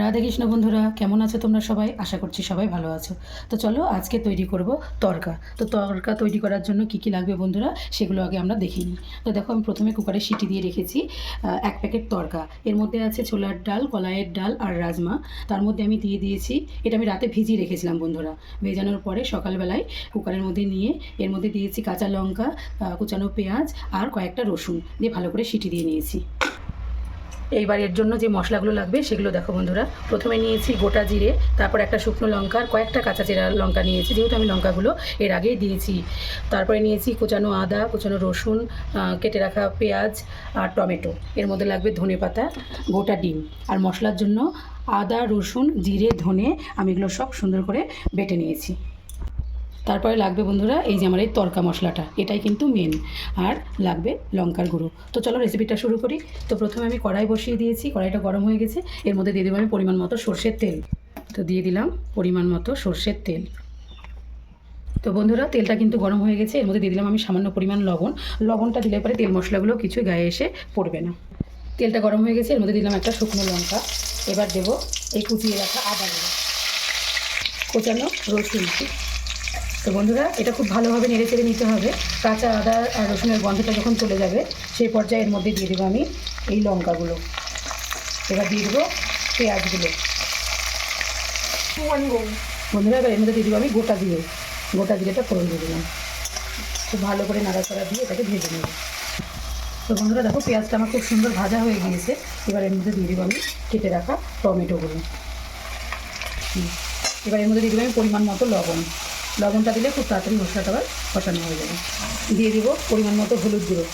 রাধে কৃষ্ণ বন্ধুরা, কেমন আছো তোমরা সবাই? আশা করছি সবাই ভালো আছো। তো চলো আজকে তৈরি করব তরকা। তো তরকা তৈরি করার জন্য কি কি লাগবে বন্ধুরা, সেগুলো আগে আমরা দেখে নিই। তো দেখো, আমি প্রথমে কুকারে সিটি দিয়ে রেখেছি এক প্যাকেট তরকা। এর মধ্যে আছে ছোলার ডাল, কলাইয়ের ডাল আর রাজমা। তার মধ্যে আমি দিয়ে দিয়েছি, এটা আমি রাতে ভিজিয়ে রেখেছিলাম বন্ধুরা। ভেজানোর পরে সকালবেলায় কুকারের মধ্যে নিয়ে, এর মধ্যে দিয়েছি কাঁচা লঙ্কা কুচানো পেঁয়াজ আর কয়েকটা রসুন। দিয়ে ভালো করে সিটি দিয়ে নিয়েছি। এইবার এর জন্য যে মশলাগুলো লাগবে, সেগুলো দেখো বন্ধুরা। প্রথমে নিয়েছি গোটা জিরে, তারপর একটা শুকনো লঙ্কার কয়েকটা কাঁচা চেরা লঙ্কা নিয়েছি, যেহেতু আমি লঙ্কাগুলো এর আগেই দিয়েছি। তারপরে নিয়েছি কোচানো আদা, কোচানো রসুন কেটে রাখা পেঁয়াজ আর টমেটো। এর মধ্যে লাগবে ধনে পাতা, গোটা ডিম। আর মশলার জন্য আদা, রসুন, জিরে, ধনে আমি এগুলো সব সুন্দর করে বেটে নিয়েছি। তারপরে লাগবে বন্ধুরা এই যে আমার এই তরকা মশলাটা, এটাই কিন্তু মেন আর লাগবে লঙ্কার গুঁড়ো। তো চলো রেসিপিটা শুরু করি। তো প্রথমে আমি কড়াই বসিয়ে দিয়েছি, কড়াইটা গরম হয়ে গেছে। এর মধ্যে দিয়ে দেবো আমি পরিমাণ মতো সর্ষের তেল। তো দিয়ে দিলাম পরিমাণ মতো সর্ষের তেল। তো বন্ধুরা, তেলটা কিন্তু গরম হয়ে গেছে। এর মধ্যে দিয়ে দিলাম আমি সামান্য পরিমাণ লবণ। লবণটা দিলে পরে তেল মশলাগুলো কিছু গায়ে এসে পড়বে না। তেলটা গরম হয়ে গেছে, এর মধ্যে দিলাম একটা শুকনো লঙ্কা। এবার দেবো এই কুচিয়ে রাখা আদা কোচানো রসুন। তো বন্ধুরা, এটা খুব ভালোভাবে নেড়ে চেড়ে নিতে হবে। কাঁচা আদা আর রসুনের গন্ধটা যখন চলে যাবে, সেই পর্যায়ে এর মধ্যে দিয়ে দেবো আমি এই লঙ্কাগুলো। এবার দিয়ে দেবো পেঁয়াজগুলো। বন্ধুরা, এবার এর মধ্যে দিয়ে দেবো আমি গোটা দিয়ে গোটা জিরেটা ফোড়ন দিয়ে দিলাম। খুব ভালো করে নাড়াচাড়া দিয়ে এটাকে ভেজে নেব। তো বন্ধুরা, দেখো পেঁয়াজটা আমার খুব সুন্দর ভাজা হয়ে গিয়েছে। এবার এর মধ্যে দিয়ে দেবো আমি কেটে রাখা টমেটোগুলো। এবার এর মধ্যে দিয়ে দেবো আমি পরিমাণ মতো লবণ। লবণটা দিলে খুব তাড়াতাড়ি মশলাটা আবার কষানো হয়ে যাবে। দিয়ে দিব পরিমাণ মতো হলুদ গুঁড়ো।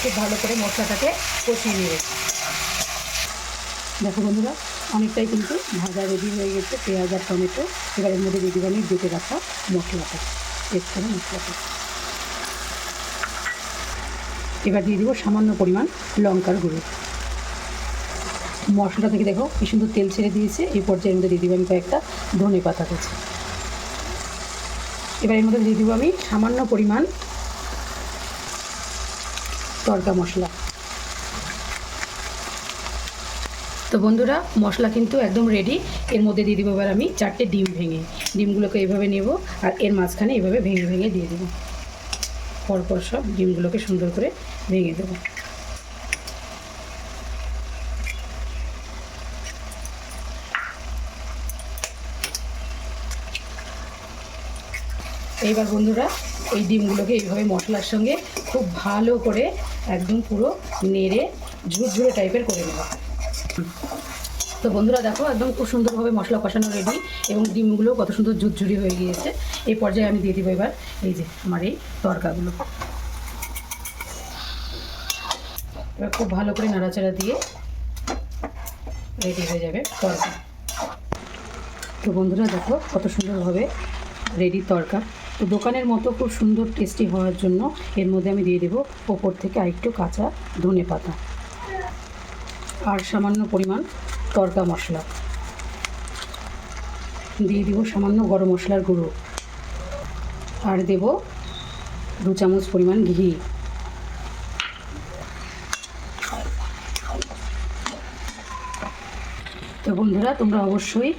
খুব ভালো করে মশলাটাকে কষিয়ে নেব। দেখো বন্ধুরা, অনেকটাই কিন্তু ভাজা রেডি হয়ে গেছে। পেঁয়াজ আর টমেটো, এবার এর মধ্যে রেডি আমি বেটে রাখা মশলাটা। পেস্ট করে মশলাটা। এবার দিয়ে দিব সামান্য পরিমাণ লঙ্কার গুঁড়ো। মশলা থেকে দেখো কি সুন্দর তেল ছেড়ে দিয়েছে। এই পর্যায়ের মধ্যে দিয়ে দিব কয়েকটা ধনে পাতা কুচি। এবার এর মধ্যে দিয়ে দেবো আমি সামান্য পরিমাণ তড়কা মশলা। তো বন্ধুরা, মশলা কিন্তু একদম রেডি এর মধ্যে দিয়ে দিব এবার আমি চারটে ডিম ভেঙে। ডিমগুলোকে এইভাবে নেব আর এর মাঝখানে এইভাবে ভেঙে ভেঙে দিয়ে দেবো। পরপর সব ডিমগুলোকে সুন্দর করে ভেঙে দেবো। এইবার বন্ধুরা, এই ডিমগুলোকে এইভাবে মশলার সঙ্গে খুব ভালো করে একদম পুরো নেড়ে ঝুরঝুরে টাইপের করে নেব। তো বন্ধুরা দেখো, একদম খুব সুন্দরভাবে মশলা কষানো রেডি এবং ডিমগুলো কত সুন্দর ঝুরঝুরি হয়ে গিয়েছে। এই পর্যায়ে আমি দিয়ে দিব এবার এই যে আমার এই তরকাগুলো। এবার খুব ভালো করে নাড়াচাড়া দিয়ে রেডি হয়ে যাবে তরকা। তো বন্ধুরা দেখো কত সুন্দরভাবে রেডি তরকা। তো দোকানের মতো খুব সুন্দর টেস্টি হওয়ার জন্য এর মধ্যে আমি দিয়ে দেবো ওপর থেকে আরেকটু কাঁচা ধনে পাতা আর সামান্য পরিমাণ তরকা মশলা। দিয়ে দেবো সামান্য গরম মশলার গুঁড়ো। আর দেব দু চামচ পরিমাণ ঘি। তো বন্ধুরা, তোমরা অবশ্যই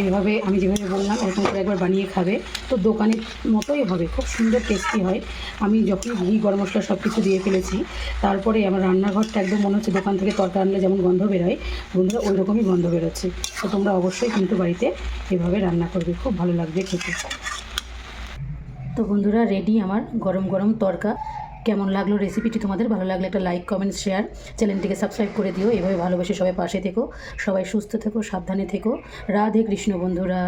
এইভাবে আমি যেভাবে বললাম, এরকম করে একবার বানিয়ে খাবে। তো দোকানের মতোই হবে, খুব সুন্দর টেস্টি হয়। আমি যখন ঘি, গরম মশলা সব কিছু দিয়ে ফেলেছি, তারপরে আমার রান্নাঘরটা একদম মনে হচ্ছে দোকান থেকে তরকা আনলে যেমন গন্ধ বেরোয়, বন্ধুরা ওই রকমই গন্ধ বেরোচ্ছে। তো তোমরা অবশ্যই কিন্তু বাড়িতে এভাবে রান্না করবে, খুব ভালো লাগবে খেতে। তো বন্ধুরা রেডি আমার গরম গরম তরকা। কেমন লাগল রেসিপিটি তোমাদের? ভালো লাগলে একটা লাইক কমেন্ট শেয়ার চ্যানেলটিকে সাবস্ক্রাইব করে দিও। এভাবে ভালোবেসে সবাই পাশে থেকো। সবাই সুস্থ থেকো, সাবধানে থেকো। রাধে কৃষ্ণ বন্ধুরা।